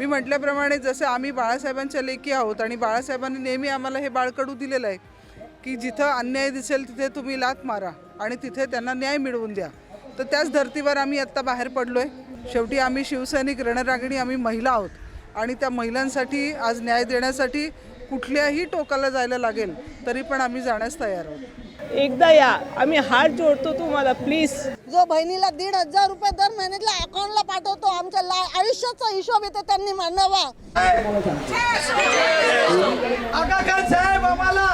मी म्हटल्याप्रमाणे जसं आम्ही बाळासाहेबांच्या लेखी आहोत आणि बाळासाहेबांनी नेहमी आम्हाला हे बाळकडू दिलेलं आहे की जिथं अन्याय दिसेल तिथे तुम्ही लात मारा आणि तिथे त्यांना न्याय मिळवून द्या. तर त्याच धर्तीवर आम्ही आत्ता बाहेर पडलो आहे शेवटी आम्ही शिवसैनिक रणरागिणी आम्ही महिला आहोत आणि त्या महिलांसाठी आज न्याय देण्यासाठी कुठल्याही टोकाला जायला लागेल तरी पण आम्ही जाण्यास तयार आहोत. एकदा या. आम्ही हात जोडतो तुम्हाला प्लीज जो बहिणीला दीड हजार रुपये दर महिन्यातल्या अकाउंटला पाठवतो आमच्या ला आयुष्याचा हिशोब इथे त्यांनी मांडावा. खान साहेब आम्हाला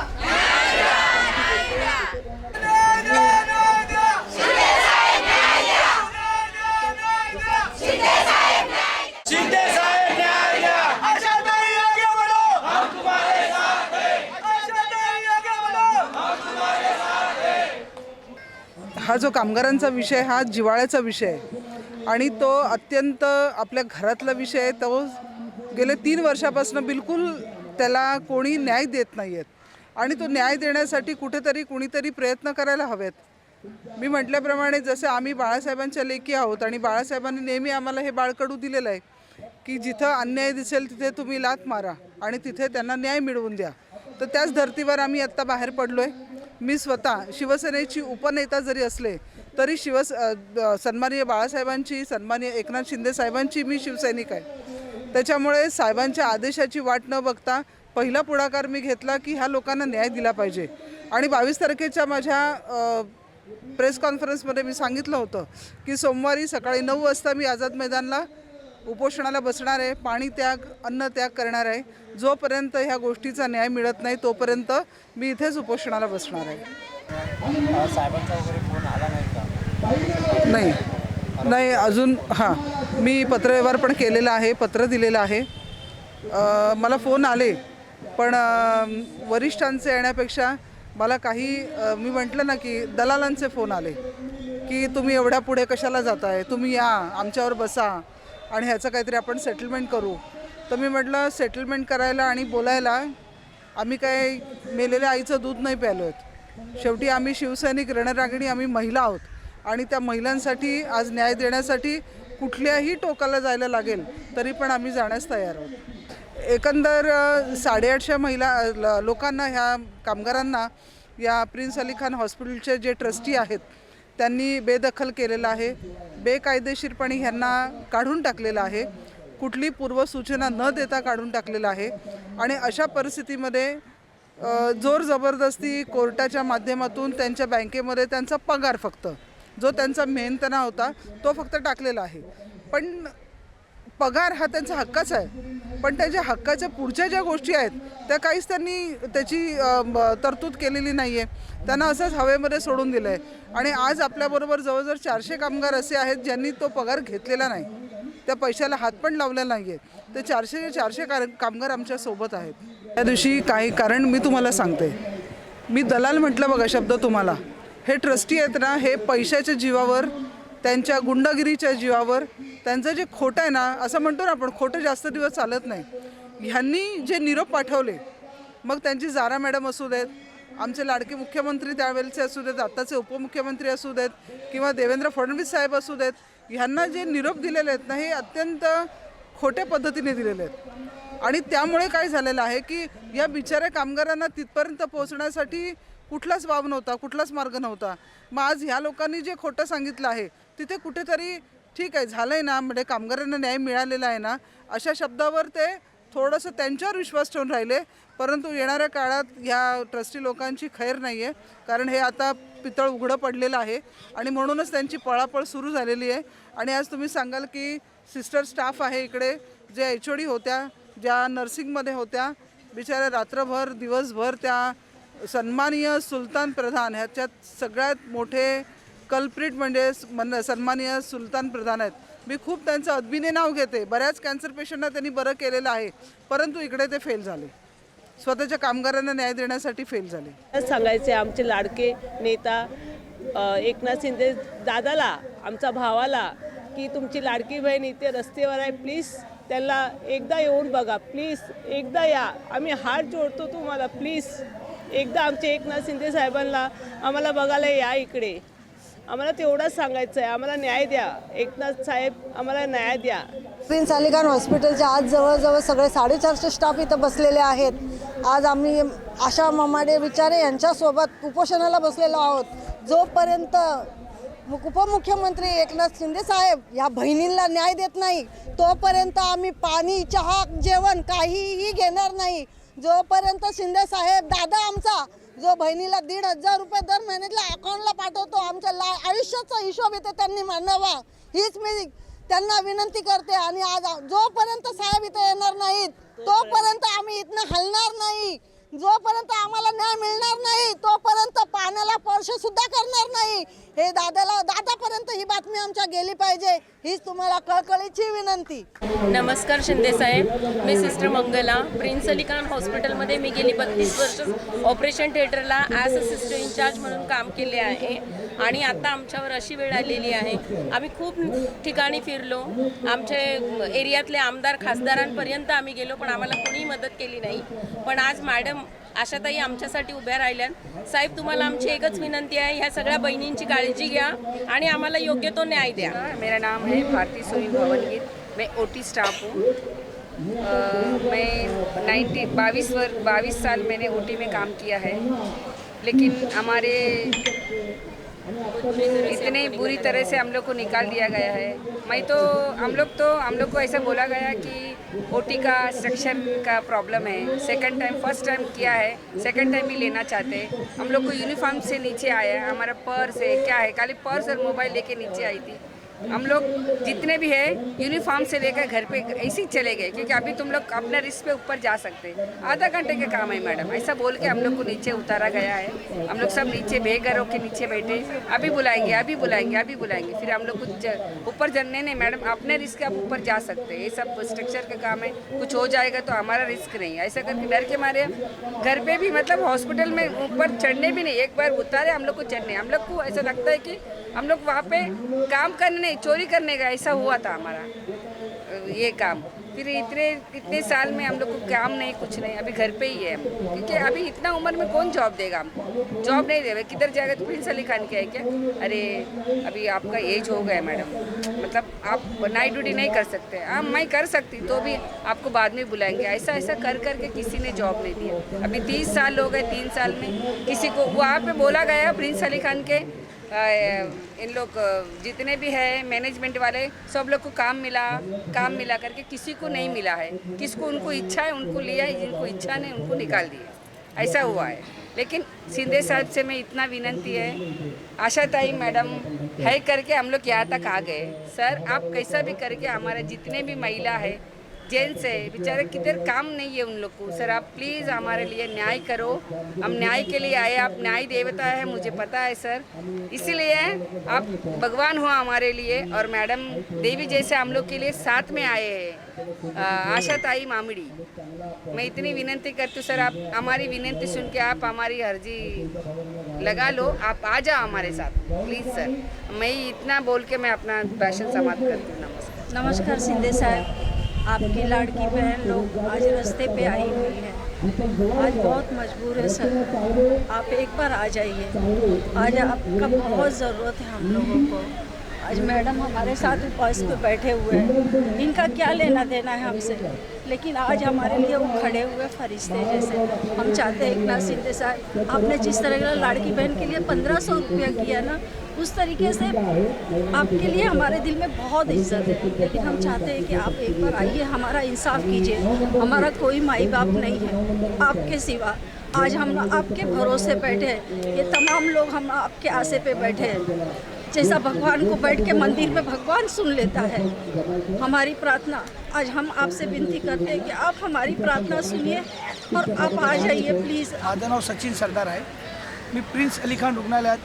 शिंदे साहेब न्याय द्या आशाताई आगे बढ़ो हम तुम्हारे साथ हैं आशाताई आगे बढ़ो हा जो कामगारांचा विषय हा जिव्हाळ्याचा विषय आहे. आणि तो अत्यंत आपल्या घरातला विषय आहे तो गेले तीन वर्षापासून बिलकुल त्याला कोणी न्याय देत नाही आहेत आणि तो न्याय देण्यासाठी कुठेतरी कुणीतरी प्रयत्न करायला हवेत. मी म्हटल्याप्रमाणे जसे आम्ही बाळासाहेबांच्या लेखी आहोत आणि बाळासाहेबांनी नेहमी आम्हाला हे बाळकडू दिलेलं आहे की जिथं अन्याय दिसेल तिथे तुम्ही लात मारा आणि तिथे त्यांना न्याय मिळवून द्या. तर त्याच धर्तीवर आम्ही आत्ता बाहेर पडलो आहे मी स्वतः शिवसेनेची उपनेता जरी असले तरी शिवस सन्माननीय बाळासाहेबांची सन्माननीय एकनाथ शिंदे साहेबांची मी शिवसैनिक आहे. त्याच्यामुळे साहेबांच्या आदेशाची वाट न बघता पहिला पुढाकार मी घेतला की ह्या लोकांना न्याय दिला पाहिजे. आणि बावीस तारखेच्या माझ्या प्रेस कॉन्फरन्समध्ये मी सांगितलं होतं की सोमवारी सकाळी नऊ वाजता मी आझाद मैदानला उपोषणाला बसणार आहे पाणी त्याग अन्न त्याग करणार आहे. जोपर्यंत ह्या गोष्टीचा न्याय मिळत नाही तोपर्यंत मी इथेच उपोषणाला बसणार आहे. नाही नाही. अजून हां. मी पत्रव्यवहार पण केलेला आहे पत्र दिलेलं आहे. मला फोन आले पण वरिष्ठांचे येण्यापेक्षा मला काही मी म्हटलं ना की दलालांचे फोन आले की तुम्ही एवढ्या पुढे कशाला जाताय? तुम्ही या आमच्यावर बसा. आणि ह्याचं काहीतरी आपण सेटलमेंट करू. तर मी म्हटलं सेटलमेंट करायला आणि बोलायला आम्ही काय मेलेल्या आईचं दूध नाही प्यालो आहेत. शेवटी आम्ही शिवसैनिक रणरागिणी आम्ही महिला आहोत. आणि त्या महिलांसाठी आज न्याय देण्यासाठी कुठल्याही टोकाला जायला लागेल तरी पण आम्ही जाण्यास तयार आहोत. एकंदर साडेआठशे महिला ल- लोकांना ह्या कामगारांना या प्रिन्स अली खान हॉस्पिटलचे जे ट्रस्टी आहेत त्यांनी बेदखल केलेलं आहे. बेकायदेशीरपणे ह्यांना काढून टाकलेलं आहे. कुठली पूर्वसूचना न देता काढून टाकलेलं आहे. आणि अशा परिस्थितीमध्ये जोर जबरदस्ती कोर्टाच्या माध्यमातून त्यांच्या बँकेमध्ये त्यांचा पगार फक्त जो त्यांचा मेहनतना होता तो फक्त टाकलेला आहे. पण पगार हा त्यांचा हक्कच आहे. पण त्याच्या हक्काच्या पुढच्या ज्या गोष्टी आहेत त्या काहीच त्यांनी त्याची तरतूद केलेली नाही आहे त्यांना असंच हवेमध्ये सोडून दिलं आहे आणि आज आपल्याबरोबर जवळजवळ चारशे कामगार असे आहेत ज्यांनी तो पगार घेतलेला नाही. त्या पैशाला हात पण लावलेला नाही आहे ते चारशे चारशे कार कामगार आमच्यासोबत आहेत. त्या दिवशी काही कारण मी तुम्हाला सांगते. मी दलाल म्हटलं बघा शब्द तुम्हाला. हे ट्रस्टी आहेत ना हे पैशाच्या जीवावर त्यांच्या गुंडगिरीच्या जीवावर त्यांचं जे खोटं आहे ना असं म्हणतो ना आपण खोटं जास्त दिवस चालत नाही. ह्यांनी जे निरोप पाठवले मग त्यांची जारा मॅडम असू देत आमचे लाडके मुख्यमंत्री त्यावेळेचे असू देत आत्ताचे उपमुख्यमंत्री असू देत किंवा देवेंद्र फडणवीस साहेब असू देत ह्यांना जे निरोप दिलेले आहेत ना हे अत्यंत खोट्या पद्धतीने दिलेले आहेत. आणि त्यामुळे काय झालेलं आहे की या बिचाऱ्या कामगारांना तिथपर्यंत पोहोचण्यासाठी कुठलाच वाव नव्हता कुठलाच मार्ग नव्हता. मग आज ह्या लोकांनी जे खोटं सांगितलं आहे तिथे कुठेतरी ठीक आहे झालं आहे ना म्हणजे कामगारांना न्याय मिळालेला आहे ना अशा शब्दावर ते थोडंसं त्यांच्यावर विश्वास ठेवून राहिले. परंतु येणाऱ्या काळात ह्या ट्रस्टी लोकांची खैर नाही आहे कारण हे आता पितळ उघडं पडलेलं आहे आणि म्हणूनच त्यांची पळापळ सुरू झालेली आहे. आणि आज तुम्ही सांगाल की सिस्टर स्टाफ आहे इकडे जे एच ओ डी होत्या ज्या नर्सिंगमध्ये होत्या बिचाऱ्या रात्रभर दिवसभर त्या सन्माननीय सुलतान प्रधान ह्याच्यात सगळ्यात मोठे कल्प्रिट म्हणजे मन सन्माननीय सुलतान प्रधान आहेत. मी खूप त्यांचं अदबीने नाव घेते. बऱ्याच कॅन्सर पेशंटना त्यांनी बरं केलेलं आहे. परंतु इकडे ते फेल झाले. स्वतःच्या कामगारांना न्याय देण्यासाठी फेल झाले. सांगायचे आमचे लाडके नेता एकनाथ शिंदे दादाला आमचा भावाला की तुमची लाडकी बहीण इथे रस्तेवर आहे प्लीज त्यांना एकदा येऊन बघा प्लीज एकदा या. आम्ही हात जोडतो तुम्हाला प्लीज एकदा आमचे एकनाथ शिंदे साहेबांना आम्हाला बघायला या इकडे. आम्हाला तेवढंच सांगायचं आहे आम्हाला न्याय द्या. एकनाथ साहेब आम्हाला न्याय द्या. प्रिन्स अलिगान हॉस्पिटलच्या आज जवळजवळ सगळे साडेचारशे स्टाफ इथं बसलेले आहेत. आज आम्ही आशा ममाडे विचारे यांच्यासोबत उपोषणाला बसलेलो आहोत. जोपर्यंत उपमुख्यमंत्री एकनाथ शिंदे साहेब या बहिणींना न्याय देत नाही तोपर्यंत आम्ही पाणी चहा जेवण काहीही घेणार नाही. जोपर्यंत शिंदे साहेब दादा आमचा जो बहिणीला दीड हजार रुपये दर महिन्यातल्या अकाउंटला पाठवतो आमच्या ला आयुष्याचा हिशोब इथे त्यांनी मांडावा हीच मी त्यांना विनंती करते. आणि आज जोपर्यंत साहेब इथे येणार नाहीत तोपर्यंत आम्ही इथनं हलणार नाही. जोपर्यंत आम्हाला न्याय मिळणार नाही तोपर्यंत पाण्याला स्पर्श सुद्धा करणार नाही. हे दादाला दादापर्यंत ही बातमी आमच्या गेली पाहिजे हीच तुम्हाला कळकळीची विनंती. नमस्कार शिंदे साहेब. मी सिस्टर मंगला. प्रिन्स अली हॉस्पिटलमध्ये मी गेली बत्तीस वर्ष ऑपरेशन थिएटरला ॲज अ सिस्टर इन्चार्ज म्हणून काम केले आहे. आणि आता आमच्यावर अशी वेळ आलेली आहे. आम्ही खूप ठिकाणी फिरलो. आमचे एरियातले आमदार खासदारांपर्यंत आम्ही गेलो पण आम्हाला कोणीही मदत केली नाही. पण आज मॅडम आशाताई आमच्यासाठी उभ्या राहिल्या साहेब तुम्हाला आमची एकच विनंती आहे ह्या सगळ्या बहिणींची काळजी घ्या आणि आम्हाला योग्य तो न्याय द्या. मेरा नाम है भारती सोनी भवनगीत. मैं ओटी स्टाफ हूँ. मैं नाइन्टी बाईस वर बाईस साल मैंने ओटी में काम किया है. लेकिन हमारे इतने बुरी तरह से हम लोग को निकाल दिया गया है। मैं तो हम लोग तो हम लोग को ऐसा बोला गया कि ओटी का स्ट्रक्चर का प्रॉब्लम है। सेकंड टाइम फ़र्स्ट टाइम किया है। सेकंड टाइम भी लेना चाहते हैं। हम लोग को यूनिफॉर्म से नीचे आया है। हमारा पर्स है। क्या है? खाली पर्स और मोबाइल लेके नीचे आई थी। हम लोग जितने भी है यूनिफॉर्म से लेकर घर पे ऐसे ही चले गए, क्योंकि अभी तुम लोग अपना रिस्क पे ऊपर जा सकते आधा घंटे का काम है मैडम, ऐसा बोल के हम लोग को नीचे उतारा गया है। हम लोग सब नीचे बेघर होके नीचे बैठे अभी बुलाएँगे अभी बुलाएँगे अभी बुलाएँगे, फिर हम लोग कुछ ऊपर जलने नहीं, मैडम, अपने रिस्क आप ऊपर जा सकते ये सब स्ट्रक्चर का काम है, कुछ हो जाएगा तो हमारा रिस्क नहीं ऐसा करके डर के मारे, घर पे भी मतलब हॉस्पिटल में ऊपर चढ़ने भी नहीं, एक बार उतारे हम लोग को चढ़ने। हम लोग को ऐसा लगता है कि हम लोग वहाँ पे काम करने, चोरी करने का ऐसा हुआ था हमारा, ये काम। फिर इतने इतने साल में हम लोग को काम नहीं, कुछ नहीं, अभी घर पे ही है। क्योंकि अभी इतना उम्र में कौन जॉब देगा हमको? जॉब नहीं देगा। किधर जाएगा तो प्रिंस अली खान के है क्या? अरे, अभी आपका एज हो गया मैडम मतलब आप नाइट ड्यूटी नहीं कर सकते। हाँ मैं कर सकती तो भी आपको बाद में बुलाएँगे। ऐसा ऐसा कर, करके किसी ने जॉब नहीं दिया। अभी तीस साल हो गए, तीन साल में किसी को, वहाँ पे बोला गया प्रिंस अली खान के इन लोग जितने भी है मैनेजमेंट वाले, सब लोग को काम मिला काम मिला करके किसी को नहीं मिला है। किसको उनको इच्छा है, उनको लिया है, जिनको इच्छा नहीं, उनको निकाल दिया ऐसा हुआ है। लेकिन शिंदे साहब से मैं इतना विनंती है, आशा ताई मैडम, है करके हम लोग यहाँ तक आ गए। सर, आप कैसा भी करके हमारे जितने भी महिला है जेंट्स है बेचारे किधर काम नहीं है उन लोग को। सर, आप प्लीज़ हमारे लिए न्याय करो। हम न्याय के लिए आए आप न्याय देवता है, मुझे पता है, सर। इसीलिए आप भगवान हो हमारे लिए और मैडम देवी जैसे हम लोग के लिए साथ में आए हैं। आशा ताई मामड़ी, मैं इतनी विनंती करती हूँ, सर, आप हमारी विनंती सुन के आप हमारी अर्जी लगा लो। आप आ जाओ हमारे साथ प्लीज़ सर। मैं इतना बोल के मैं अपना भाषण समाप्त करती हूँ। नमस्कार। नमस्कार शिंदे साहब। आपकी लाड़की बहन लोग आज रास्ते पे आई हुई है। आज बहुत मजबूर है सर। आप एक बार आ जाइए। आज आपका बहुत ज़रूरत है हम लोगों को। आज मैडम हमारे साथ बस पे बैठे हुए हैं। इनका क्या लेना देना है हमसे? लेकिन आज हमारे लिए वो खड़े हुए फरिश्ते जैसे। हम चाहते हैं एकनाथ शिंदे साहब आपने जिस तरह का लड़की बहन के लिए पंद्रह सौ रुपया किया ना, उस तरीके से आपके लिए हमारे दिल में बहुत इज़्ज़त है। लेकिन हम चाहते हैं कि आप एक बार आइए, हमारा इंसाफ कीजिए। हमारा कोई माई बाप नहीं है आपके सिवा। आज हम आपके भरोसे बैठे हैं। ये तमाम लोग हम आपके आसे पे बैठे हैं। जैसा भगवान को बैठ के मंदिर में भगवान सुन लेता है। हमारी प्रार्थना, आज हम आपसे विनती करते हैं कि आप हमारी प्रार्थना सुनिए और आप आ जाइए प्लीज़ माझं नाव सचिन सरदार आहे मी प्रिन्स अली खान रुग्णालयात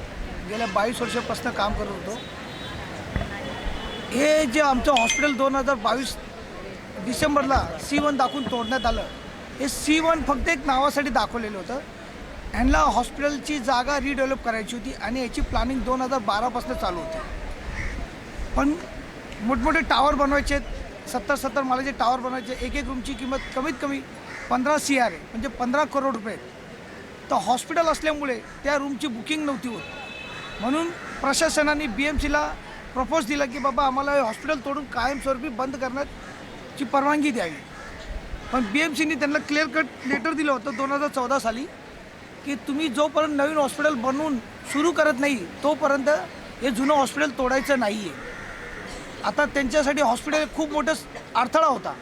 गेल्या बावीस वर्षापासून काम करत होतो। हे जे आमचं हॉस्पिटल दोन हज़ार बावीस डिसेंबरला सी वन दाखवून तोडण्यात आलं, हे सी वन फक्त एक नावासाठी दाखवलेलं होतं. ह्यांना हॉस्पिटलची जागा रिडेव्हलप करायची होती आणि याची प्लॅनिंग दोन हजार बारापासून चालू होती. पण मोठमोठे टावर बनवायचे आहेत. सत्तर सत्तर मालाचे टावर बनवायचे एक एक रूमची किंमत कमीत कमी पंधरा सी आर आहे म्हणजे पंधरा करोड रुपये तर हॉस्पिटल असल्यामुळे त्या रूमची बुकिंग नव्हती होत. म्हणून प्रशासनाने बी एम सीला प्रपोज दिला की बाबा आम्हाला हे हॉस्पिटल तोडून कायमस्वरूपी बंद करण्याची परवानगी द्यावी. पण बी एम सीने त्यांना क्लिअर कट लेटर दिलं होतं दोन हजार चौदा साली. की तुम्ही जोपर्यंत नवीन हॉस्पिटल बनवून सुरू करत नाही तोपर्यंत हे जुनं हॉस्पिटल तोडायचं नाही आहे आता त्यांच्यासाठी हॉस्पिटल खूप मोठं अडथळा होता.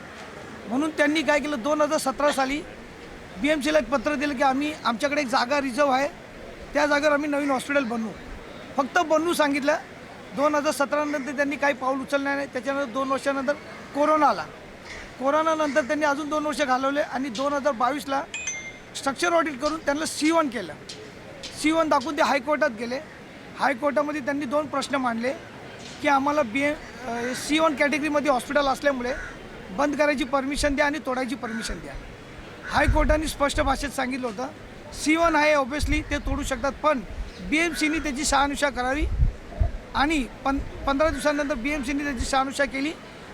म्हणून त्यांनी काय केलं दोन हजार सतरा साली बी एम सीला एक पत्र दिलं की आम्ही आमच्याकडे एक जागा रिझर्व आहे. त्या जागेवर आम्ही नवीन हॉस्पिटल बनवू. फक्त बनवू सांगितलं दोन हजार सतरानंतर त्यांनी काही पाऊल उचललं नाही. त्याच्यानंतर दोन वर्षानंतर कोरोना आला. कोरोनानंतर त्यांनी अजून दोन वर्ष घालवले आणि दोन हजार बावीसला स्ट्रक्चर ऑडिट करून त्यांना सी वन केलं. सी वन दाखवून ते हायकोर्टात गेले. हायकोर्टामध्ये त्यांनी दोन प्रश्न मांडले की आम्हाला बी ए सी वन कॅटेगरीमध्ये हॉस्पिटल असल्यामुळे बंद करायची परमिशन द्या आणि तोडायची परमिशन द्या. हायकोर्टाने स्पष्ट भाषेत सांगितलं होतं सी वन आहे ऑब्व्हियसली ते तोडू शकतात पण बी एम सीनी त्याची शहानुषा करावी आणि पं पंधरा दिवसानंतर बी एम सीने त्याची शहानुषा केली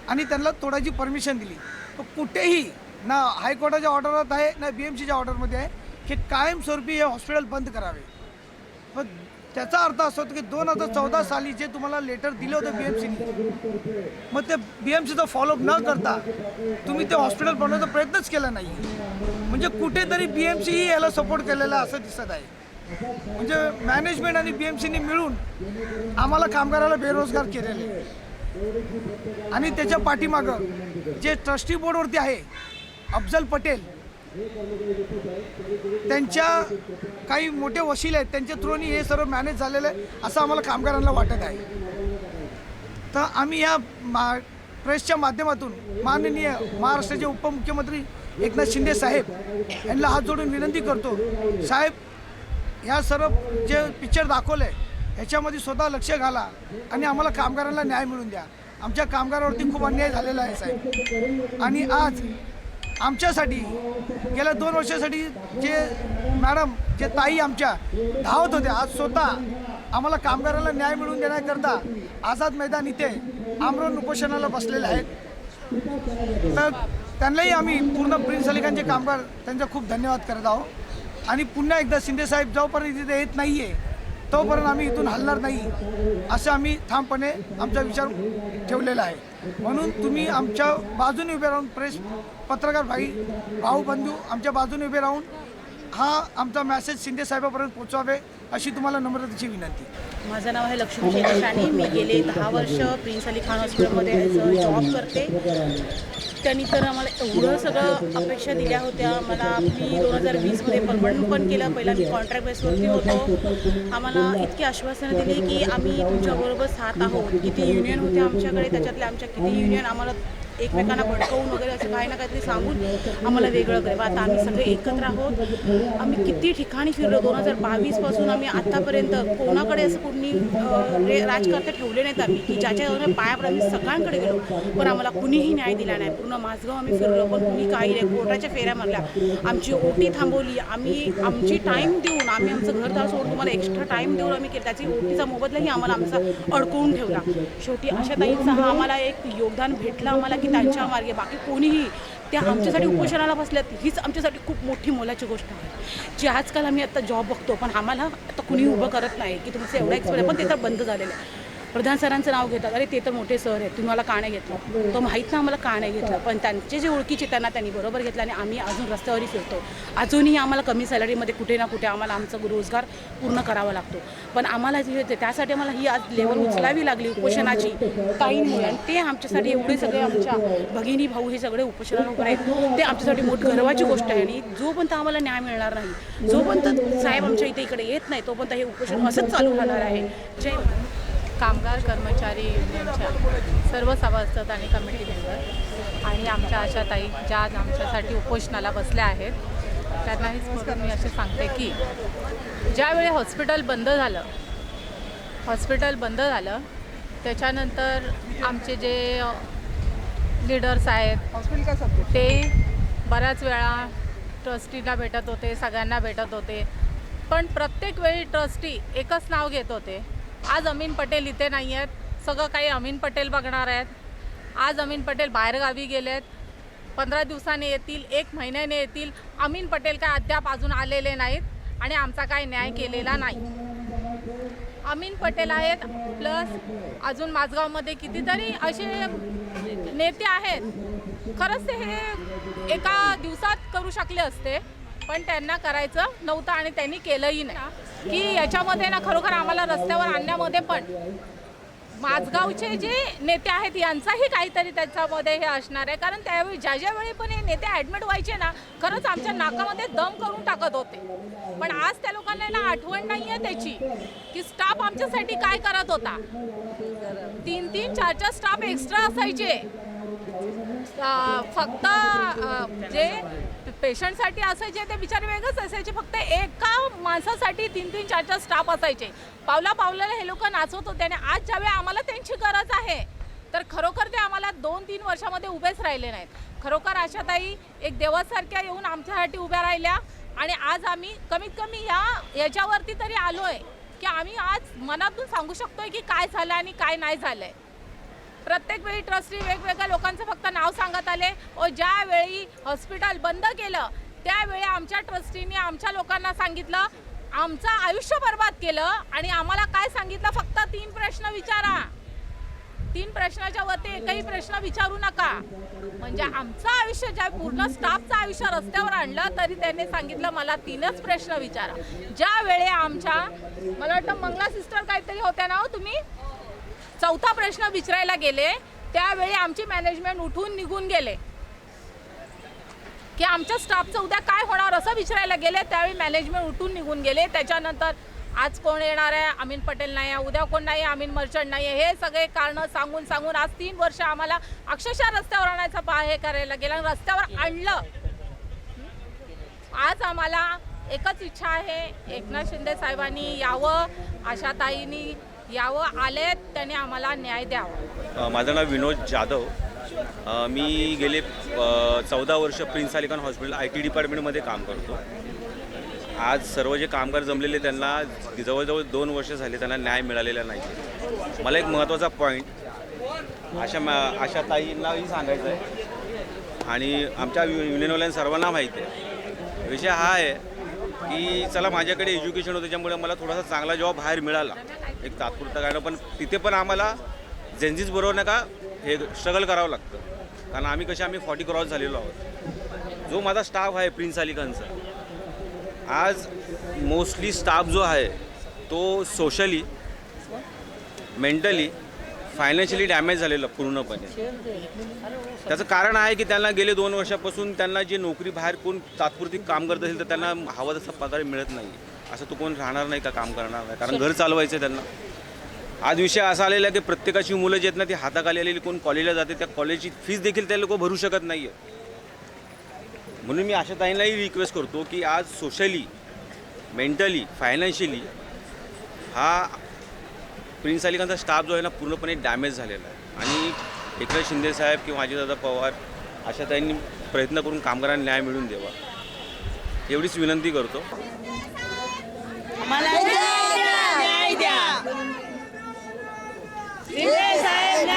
आणि त्यांना तोडायची परमिशन दिली. तर कुठेही ना हायकोर्टाच्या ऑर्डरात आहे ना बी एम सीच्या ऑर्डरमध्ये आहे की कायमस्वरूपी हे हॉस्पिटल बंद करावे. पण त्याचा अर्थ असा होतो की दोन हजार चौदा साली जे तुम्हाला लेटर दिलं होतं बी एम सीने मग ते बी एम सीचा फॉलोअप न करता तुम्ही ते हॉस्पिटल बनवण्याचा प्रयत्नच केला नाही. म्हणजे कुठेतरी बी एम सीही याला सपोर्ट केलेला असं दिसत आहे. म्हणजे मॅनेजमेंट आणि बी एम सीने मिळून आम्हाला कामगाराला बेरोजगार केलेले आणि त्याच्या पाठीमागं जे ट्रस्टी बोर्डवरती आहे अफजल पटेल त्यांच्या काही मोठे वशील आहेत त्यांच्या थ्रूनी हे सर्व मॅनेज झालेलं आहे असं आम्हाला कामगारांना वाटत आहे. तर आम्ही या मा प्रेसच्या माध्यमातून माननीय महाराष्ट्राचे उपमुख्यमंत्री एकनाथ शिंदे साहेब यांना हात जोडून विनंती करतो. साहेब ह्या सर्व जे पिक्चर दाखवलं आहे ह्याच्यामध्ये स्वतः लक्ष घाला आणि आम्हाला कामगारांना न्याय मिळून द्या. आमच्या कामगारावरती खूप अन्याय झालेला आहे साहेब. आणि आज आमच्यासाठी गेल्या दोन वर्षासाठी जे मॅडम जे ताई आमच्या धावत होत्या आज स्वतः आम्हाला कामगाराला न्याय मिळवून देण्याकरता आझाद मैदान इथे आमरण उपोषणाला बसलेले आहेत. तर त्यांनाही आम्ही पूर्ण प्रिन्स अलिकांचे कामगार त्यांचा खूप धन्यवाद करत आहोत. आणि पुन्हा एकदा शिंदेसाहेब जोपर्यंत तिथे येत नाही आहे तोपर्यंत आम्ही इथून हलणार नाही असं आम्ही ठामपणे आमचा विचार ठेवलेला आहे. म्हणून तुम्ही आमच्या बाजूने उभे राहून प्रेस पत्रकार भाई भाऊ बंधू आमच्या बाजूने उभे राहून हा आमचा मॅसेज शिंदे साहेबापर्यंत पोहोचवावे अशी तुम्हाला नम्रतेची विनंती. माझं नाव आहे लक्ष्मी शेषाणी मी गेले दहा वर्ष प्रिन्स अली खान हॉस्पिटलमध्ये जॉब करते. त्यांनी तर आम्हाला एवढं सगळं अपेक्षा दिल्या होत्या. मला मी दोन हजार वीसमध्ये परमनंट पण केलं. पहिला मी कॉन्ट्रॅक्ट बेसवरती होतो. आम्हाला इतकी आश्वासनं दिली की आम्ही तुमच्याबरोबर साथ आहोत. किती युनियन होते आमच्याकडे त्याच्यातल्या आमच्या किती युनियन आम्हाला एकमेकांना भडकवून वगैरे असं काही ना काहीतरी सांगून आम्हाला वेगळं करावं आता आम्ही सगळे एकत्र आहोत. आम्ही किती ठिकाणी फिरलो? दोन हजार बावीसपासून आम्ही आत्तापर्यंत कोणाकडे असं कुणी राजकर्ते ठेवले नाहीत आम्ही. की ज्याच्या पायावर आम्ही सगळ्यांकडे गेलो. पण आम्हाला कुणीही न्याय दिला नाही. पूर्ण माझगाव आम्ही फिरलो पण कुणी काही नाही. कोर्टाच्या फेऱ्या मारल्या. आमची ओटी थांबवली. आम्ही आमची टाईम देऊन आम्ही आमचं घरदार सोडून तुम्हाला एक्स्ट्रा टाईम देऊन आम्ही केलं. त्याची ओटीचा मोबदलाही आम्हाला आमचा अडकवून ठेवला. शेवटी अशा ताईंचा हा आम्हाला एक योगदान भेटलं. आम्हाला की त्यांच्या मार्गे बाकी कोणीही त्या आमच्यासाठी उपोषणाला बसल्यात हीच आमच्यासाठी खूप मोठी मोलाची गोष्ट आहे. जी आजकाल आम्ही आता जॉब बघतो पण आम्हाला आता कुणी उभं करत नाही की तुमचं एवढा एक्सपिरियन्स पण ते तर बंद झालेलं आहे. प्रधान सरांचं नाव घेतात. अरे ते तर मोठे सर आहेत. तुम्हाला का नाही घेतलं? तो माहीत ना आम्हाला का नाही घेतलं. पण त्यांचे जे ओळखीचे त्यांना त्यांनी बरोबर घेतलं आणि आम्ही अजून रस्त्यावरही फिरतो. अजूनही आम्हाला कमी सॅलरीमध्ये कुठे ना कुठे आम्हाला आमचा रोजगार पूर्ण करावा लागतो. पण आम्हाला जे ते- त्यासाठी आम्हाला ही आज लेवल उचलावी लागली उपोषणाची काहींमुळे आणि ते आमच्यासाठी एवढे सगळे आमच्या भगिनी भाऊ हे सगळे उपोषणाला उभे आहेत. ते आमच्यासाठी मोठ गर्वाची गोष्ट आहे. आणि जोपर्यंत आम्हाला न्याय मिळणार नाही जोपर्यंत साहेब आमच्या इथे इकडे येत नाही तोपर्यंत हे उपोषण असंच चालू राहणार आहे. जय महाराज. कामगार कर्मचारी युनियनच्या सर्व सभासद आणि कमिटी मेंबर आणि आमच्या आशा ताई ज्या आज आमच्यासाठी उपोषणाला बसल्या आहेत त्यांनाही म्हणून मी असे सांगते की ज्यावेळी हॉस्पिटल बंद झालं हॉस्पिटल बंद झालं त्याच्यानंतर आमचे जे लीडर्स आहेत ते बऱ्याच वेळा ट्रस्टीला भेटत होते सगळ्यांना भेटत होते. पण प्रत्येक वेळी ट्रस्टी एकच नाव घेत होते. आज अमीन पटेल इथे नाही आहेत. सगळं काही अमीन पटेल बघणार आहेत. आज अमीन पटेल बाहेरगावी गेले आहेत पंधरा दिवसाने येतील एक महिन्याने येतील. अमीन पटेल काय अद्याप अजून आलेले नाहीत आणि आमचा काय न्याय केलेला नाही. अमीन पटेल आहेत प्लस अजून माझगावमध्ये कितीतरी असे नेते आहेत. खरंच ते हे एका दिवसात करू शकले असते पण त्यांना करायचं नव्हतं आणि त्यांनी केलंही नाही. की याच्यामध्ये ना खरोखर आम्हाला रस्त्यावर आणण्यामध्ये पण माझगावचे जे नेते आहेत यांचाही काहीतरी त्याच्यामध्ये हे असणार आहे. कारण त्यावेळी ज्या ज्या वेळी पण हे नेते ॲडमिट व्हायचे ना खरंच आमच्या नाकामध्ये दम करून टाकत होते. पण आज त्या लोकांना ना आठवण नाही आहे त्याची की स्टाफ आमच्यासाठी काय करत होता. तीन तीन चार चार स्टाफ एक्स्ट्रा असायचे. फक्त जे पेशंटसाठी असायचे ते बिचारे वेगळंच असायचे. फक्त एका माणसासाठी तीन तीन चार चार स्टाफ असायचे. पावला पावलाला हे लोक नाचवत होते आणि आज ज्यावेळी आम्हाला त्यांची गरज आहे तर खरोखर ते आम्हाला दोन तीन वर्षामध्ये उभेच राहिले नाहीत. खरोखर आशाताई एक देवासारख्या येऊन आमच्यासाठी उभ्या राहिल्या आणि आज आम्ही कमीत कमी या याच्यावरती तरी आलो आहे की आम्ही आज मनातून सांगू शकतोय की काय झालं आणि काय नाही झालं आहे प्रत्येक वेळी ट्रस्टी वेगवेगळ्या लोकांचं फक्त नाव सांगत आले. व ज्यावेळी हॉस्पिटल बंद केलं त्यावेळी आमच्या ट्रस्टीने आमच्या लोकांना सांगितलं आमचं आयुष्य बर्बाद केलं आणि आम्हाला काय सांगितलं? फक्त तीन प्रश्न विचारा. तीन प्रश्नाच्या वरती एकही प्रश्न विचारू नका. म्हणजे आमचं आयुष्य ज्या पूर्ण स्टाफचं आयुष्य रस्त्यावर आणलं तरी त्यांनी सांगितलं मला तीनच प्रश्न विचारा. ज्यावेळी आमच्या मला वाटतं मंगला सिस्टर काहीतरी होत्या ना हो तुम्ही? चौथा प्रश्न विचारायला गेले त्यावेळी आमची मॅनेजमेंट उठून निघून गेले. की आमच्या स्टाफचं उद्या काय होणार असं विचारायला गेले त्यावेळी मॅनेजमेंट उठून निघून गेले. त्याच्यानंतर आज कोण येणार आहे? अमीन पटेल नाही आहे. उद्या कोण नाही आहे? अमीन मर्चंट नाही आहे. हे सगळे कारणं सांगून सांगून आज तीन वर्ष आम्हाला अक्षरशः रस्त्यावर आणायचा पा हे करायला गेला रस्त्यावर आणलं. आज आम्हाला एकच इच्छा आहे एकनाथ शिंदे साहेबांनी यावं आशाताईंनी यावं आलेत त्यांनी आम्हाला न्याय द्यावा. अ, माझं नाव विनोद जाधव. अ, मी गेले चौदा वर्ष prince Alikhan hospital I T डिपार्टमेंटमध्ये काम करतो. आज सर्व जे कामगार जमलेले त्यांना जवळजवळ दोन वर्ष झाले त्यांना न्याय मिळालेला नाही. मला एक महत्त्वाचा पॉईंट अशा मा अशा ताईंनाही सांगायचं आहे. आणि आमच्या यु- युनियनवाल्यांना सर्वांना माहिती आहे. विषय हा आहे की चला माझ्याकडे एज्युकेशन होतं त्याच्यामुळे मला थोडासा चांगला जॉब बाहेर मिळाला. एक तात्पुरता कारण पण तिथे पण आम्हाला जेंजीस बरोबर नका हे स्ट्रगल करावं लागतं. कारण आम्ही कसे आम्ही फॉर्टी क्रॉस झालेलो आहोत. जो माझा स्टाफ आहे प्रिन्स अली खानचा आज मोस्टली स्टाफ जो आहे तो सोशली मेंटली फायनान्शियली डॅमेज झालेलं पूर्णपणे. त्याचं कारण आहे की त्यांना गेले दोन वर्षापासून त्यांना जी नोकरी बाहेर कोण तात्पुरती काम करत असेल तर त्यांना हवा तसा पगार मिळत नाही असं तो कोण राहणार नाही का काम करणार नाही? कारण घर चालवायचं आहे त्यांना. आज विषय असा आलेला आहे की प्रत्येकाची मुलं जी आहेत ना ती हाताखाली आलेली कोण कॉलेजला जाते त्या कॉलेजची फीस देखील ते लोक भरू शकत नाही आहे म्हणून मी अशा ताईंनाही रिक्वेस्ट करतो की आज सोशली मेंटली फायनान्शियली हा प्रिन्स अली खानचा स्टाफ जो आहे ना पूर्णपणे डॅमेज झालेला आहे. आणि एकनाथ शिंदे साहेब किंवा अजितदादा पवार अशा त्यांनी प्रयत्न करून कामगारांना न्याय मिळवून द्यावा. एवढीच विनंती करतो. आम्हाला न्याय द्या साहेब